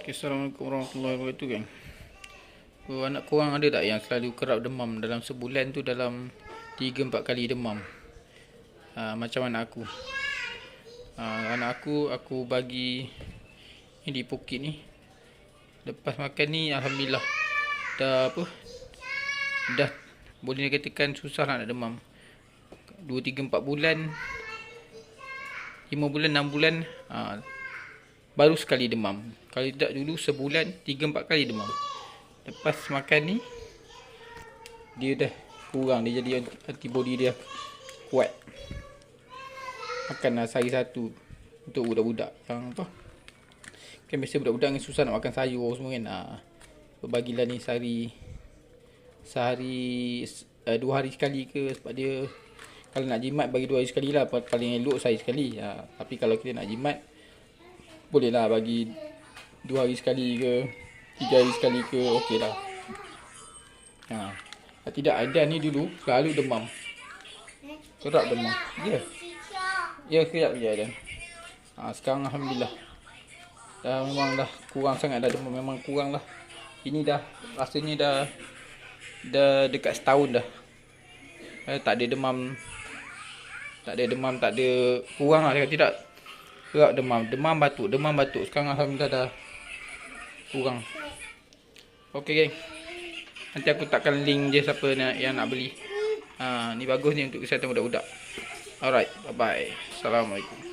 Okay, Assalamualaikum warahmatullahi wabarakatuh geng. So, anak korang ada tak yang selalu kerap demam dalam sebulan tu dalam 3-4 kali demam? Ha, macam anak aku. Ha, anak aku, aku bagi ni di pokit ni. Lepas makan ni, Alhamdulillah. Dah apa? Dah boleh dikatakan susah nak demam. 2, 3, 4 bulan. 5 bulan, 6 bulan. Ha, baru sekali demam. Kalau tidak dulu sebulan 3-4 kali demam. Lepas makan ni dia dah kurang dia jadi antibody dia kuat. Makan lah sehari satu untuk budak-budak yang apa. Kan biasa budak-budak ni susah nak makan sayur semua kan. Ha. Bagilah ni sehari sehari uh, dua hari sekali ke sebab dia kalau nak jimat bagi dua hari sekali lah paling elok sehari sekali. Ha. Tapi kalau kita nak jimat boleh lah bagi dua hari sekali ke tiga hari sekali ke okey lah. Ha. tidak ada ni dulu selalu demam. Kerap demam. Ya. Ya kerap je ada ha, sekarang Alhamdulillah. Dah memang dah kurang sangat dah demam. Memang kurang lah. Ini dah rasanya dah dah dekat setahun dah. Eh, tak ada demam. Tak ada demam tak ada kurang lah tidak Gerak demam. Demam batuk. Demam batuk. Sekarang Alhamdulillah dah kurang. Okay geng. Nanti aku takkan link je siapa nak, yang nak beli. Ha, ni bagus ni untuk kesihatan budak-budak. Alright. Bye-bye. Assalamualaikum.